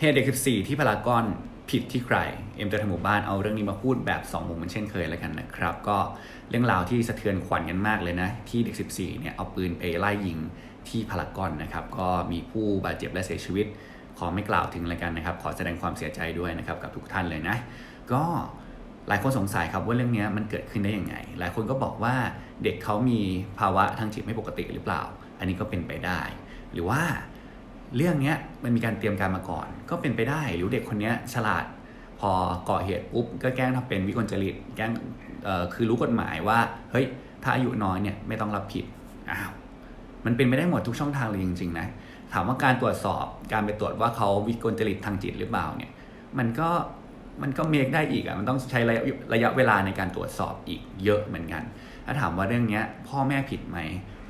เหตุเด็ก14 ที่พารากอนผิดที่ใคร เอ็มจะทำหมู่บ้านเอาเรื่องนี้มาพูดแบบ 2 มุมเหมันเช่นเคยแล้วกันนะครับ ก็เรื่องราวที่สะเทือนขวัญกันมากเลยนะ ที่เด็ก 14 เนี่ยเอาปืนไปไล่ยิงที่พารากอนนะครับ ก็มีผู้บาดเจ็บและเสียชีวิต ขอไม่กล่าวถึงแล้วกันนะครับ ขอแสดงความเสียใจด้วยนะครับกับทุกท่านเลยนะ ก็หลายคนสงสัยครับว่าเรื่องนี้มันเกิดขึ้นได้ยังไง หลายคนก็บอกว่าเด็กเขามีภาวะทางจิตไม่ปกติหรือเปล่า อันนี้ก็เป็นไปได้ หรือว่า เรื่องเนี้ยมันมีการเตรียมการมาก่อน ก็เป็นไปได้หรือเด็กคนเนี้ยฉลาดพอก่อเหตุปุ๊บก็แกล้งทำเป็นวิกลจริตแกล้งคือรู้กฎหมายว่าเฮ้ยถ้าอายุน้อยเนี่ยไม่ต้องรับผิดอ้าวมันเป็นไปได้หมดทุกช่องทางเลยจริงๆนะถามว่าการตรวจสอบการไปตรวจว่าเขาวิกลจริตทางจิตหรือเปล่าเนี่ยมันก็มันก็เมคได้อีกอะมันต้องใช้ระยะระยะเวลาในการตรวจสอบอีกเยอะเหมือนกัน ถ้าถามว่าเรื่องนี้พ่อแม่ผิดไหม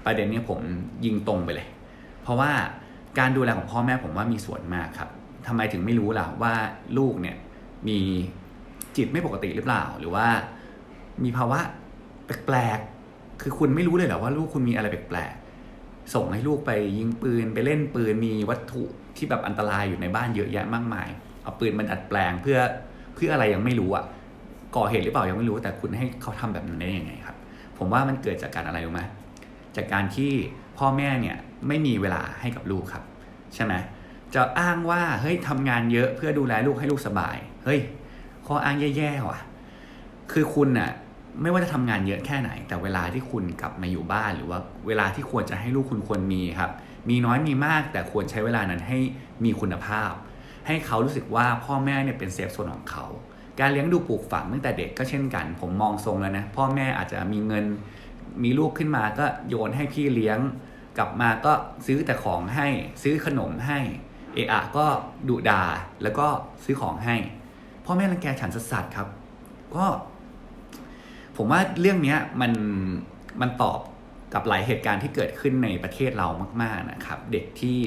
ประเด็นนี้ผมยิงตรงไปเลย เพราะว่า การดูแลของพ่อแม่ผมว่ามีส่วนมากครับทำไมถึงไม่รู้ล่ะว่าลูกเนี่ยมีจิตไม่ปกติหรือเปล่า หรือว่ามีภาวะแปลกๆ คือคุณไม่รู้เลยเหรอว่าลูกคุณมีอะไรแปลกๆ ส่งให้ลูกไปยิงปืนไปเล่นปืนมีวัตถุที่แบบอันตรายอยู่ในบ้านเยอะแยะมากมาย เอาปืนมันดัดแปลงเพื่อเพื่ออะไรยังไม่รู้อะก่อเหตุหรือเปล่ายังไม่รู้แต่คุณให้เขาทำแบบนั้นได้ยังไงครับ ผมว่ามันเกิดจากการอะไรรู้ไหม จากการที่พ่อแม่เนี่ยไม่มีเวลาให้กับลูกครับ ใช่ไหมจะอ้างว่าเฮ้ยทำงานเยอะเพื่อดูแลลูกให้ลูกสบาย เฮ้ยข้ออ้างแย่ๆว่ะ คือคุณน่ะไม่ว่าจะทำงานเยอะแค่ไหน แต่เวลาที่คุณกลับมาอยู่บ้าน หรือว่าเวลาที่ควรจะให้ลูกคุณควรมีครับ มีน้อยมีมากแต่ควรใช้เวลานั้นให้มีคุณภาพ ให้เขารู้สึกว่าพ่อแม่เนี่ยเป็นเซฟโซนของเขา การเลี้ยงดูปลูกฝังตั้งแต่เด็กก็เช่นกัน ผมมองทรงแล้วนะ พ่อแม่อาจจะมีเงิน มีลูกขึ้นมาก็โยนให้พี่เลี้ยง กลับมาก็ซื้อแต่ของให้ซื้อขนมให้เอะอะก็ดุดาแล้วก็ซื้อของให้พ่อแม่รังแกฉันสัสๆครับ ก็ ผมว่าเรื่องนี้มันมันตอบกับหลายเหตุการณ์ที่เกิดขึ้นในประเทศเรามาก ๆนะครับ เด็กที่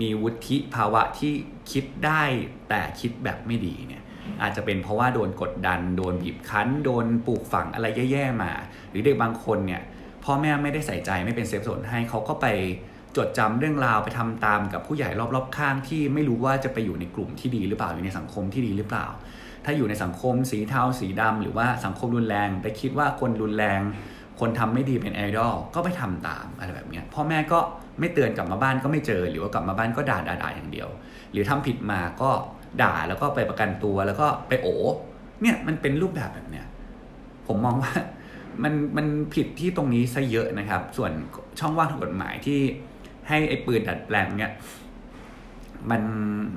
มีวุฒิภาวะที่คิดได้แต่คิดแบบไม่ดีเนี่ย อาจจะเป็นเพราะว่าโดนกดดัน โดนบีบคั้น โดนปลูกฝังอะไรแย่ๆมา หรือเด็กบางคนเนี่ยพ่อแม่ไม่ได้ใส่ใจไม่เป็นเซฟโซนให้เขาก็ไปจดจำเรื่องราวไปทำตามกับผู้ใหญ่รอบๆข้างที่ไม่รู้ว่าจะไปอยู่ในกลุ่มที่ดีหรือเปล่าอยู่ในสังคมที่ดีหรือเปล่า ถ้าอยู่ในสังคมสีเทาสีดำหรือว่าสังคมรุนแรง ไปคิดว่าคนรุนแรง คนทำไม่ดีเป็นไอดอลก็ไปทำตามอะไรแบบนี้พ่อแม่ก็ไม่เตือนกลับมาบ้านก็ไม่เจอ หรือว่ากลับมาบ้านก็ด่าด่าอย่างเดียว หรือทำผิดมาก็ ด่าแล้วก็ไปประกันตัวแล้วก็ไปโอเนี่ยมันเป็นรูปแบบแบบเนี้ยผมมองว่ามันมันผิดที่ตรงนี้ซะเยอะนะครับ ส่วนช่องว่างทางกฎหมายที่ให้ไอ้ปืนดัดแปลงเนี่ยมัน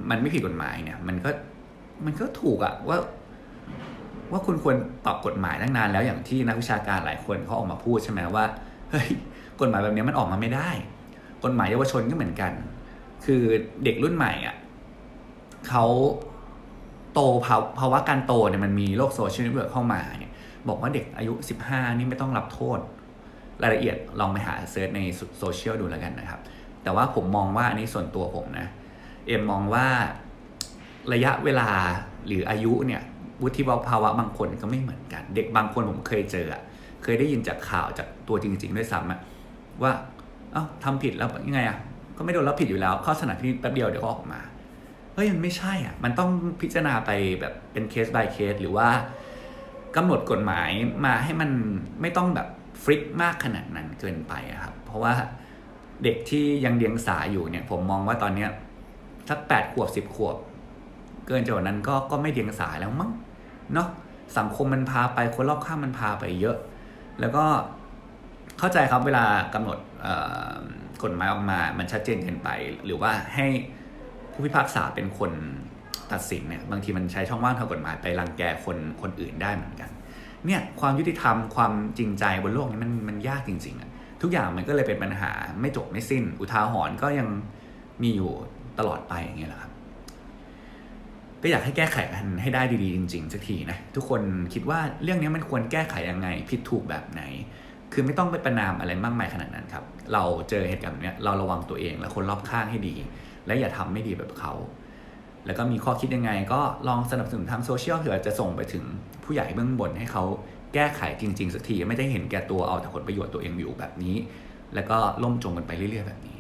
มันไม่ผิดกฎหมายเนี่ย มันก็มันก็ถูกอะว่า ว่าคุณควรปรับกฎหมายตั้งนานแล้วอย่างที่นักวิชาการหลายคนเขาออกมาพูดใช่ไหมว่าเฮ้ยกฎหมายแบบนี้มันออกมาไม่ได้ กฎหมายเยาวชนก็เหมือนกัน คือเด็กรุ่นใหม่อะ เขาโตภาวภาวะการโตเนี่ยมันมีโลกโซเชียลเน็ตเวิร์กเข้ามาเนี่ยบอกว่าเด็กอายุ 15 นี่ไม่ต้องรับโทษ รายละเอียดลองไปหาเซิร์ชในโซเชียลดูแล้วกันนะครับ แต่ว่าผมมองว่าอันนี้ส่วนตัวผมนะ เอ็มมองว่าระยะเวลาหรืออายุเนี่ยวุฒิภาวะบางคนก็ไม่เหมือนกัน เด็กบางคนผมเคยเจอเคยได้ยินจากข่าวจากตัวจริง ๆ ด้วยซ้ำว่าเอ้าทำผิดแล้วยังไงอะก็ไม่โดนรับผิดอยู่แล้ว เข้าสถานพินิจแป๊บเดียวเดี๋ยวก็ออกมา เฮ้ยมันไม่ใช่อะ มันต้องพิจารณาไปแบบเป็นเคส by เคส หรือว่ากำหนดกฎหมายมาให้มันไม่ต้องแบบฟริกมากขนาดนั้นเกินไปครับ เพราะว่าเด็กที่ยังเดียงสาอยู่เนี่ย ผมมองว่าตอนเนี้ยสักแปดขวบสิบขวบ เกินจากนั้นก็ก็ไม่เดียงสาแล้วมั้งเนาะสังคมมันพาไปคนรอบข้างมันพาไปเยอะ แล้วก็เข้าใจครับเวลากำหนดกฎหมายออกมา มันชัดเจนเกินไป หรือว่าให้ ผู้พิพากษาเป็นคนตัดสินเนี่ยบางทีมันใช้ช่องว่างทางกฎหมายไปรังแกคนคนอื่นได้เหมือนกันเนี่ยความยุติธรรมความจริงใจบนโลกนี้มันมันยากจริงๆอะทุกอย่างมันก็เลยเป็นปัญหาไม่จบไม่สิ้น อุทาหรณ์ก็ยังมีอยู่ตลอดไปอย่างเงี้ยแหละครับก็อยากให้แก้ไขกันให้ได้ดีๆจริงๆสักทีนะทุกคนคิดว่าเรื่องนี้มันควรแก้ไขยังไง ผิดถูกแบบไหน คือไม่ต้องไปประนามอะไรมากมายขนาดนั้นครับ เราเจอเหตุการณ์แบบเนี้ยเราระวังตัวเองและคนรอบข้างให้ดี และอย่าทำไม่ดีแบบเขา แล้วก็มีข้อคิดยังไง ก็ลองสนับสนุนทางโซเชียลเผื่อจะส่งไปถึงผู้ใหญ่เบื้องบนให้เขาแก้ไขจริง ๆสักทีไม่ได้เห็นแก่ตัวเอาแต่ผลประโยชน์ตัวเองอยู่แบบนี้ แล้วก็ล่มจมกันไปเรื่อยๆแบบนี้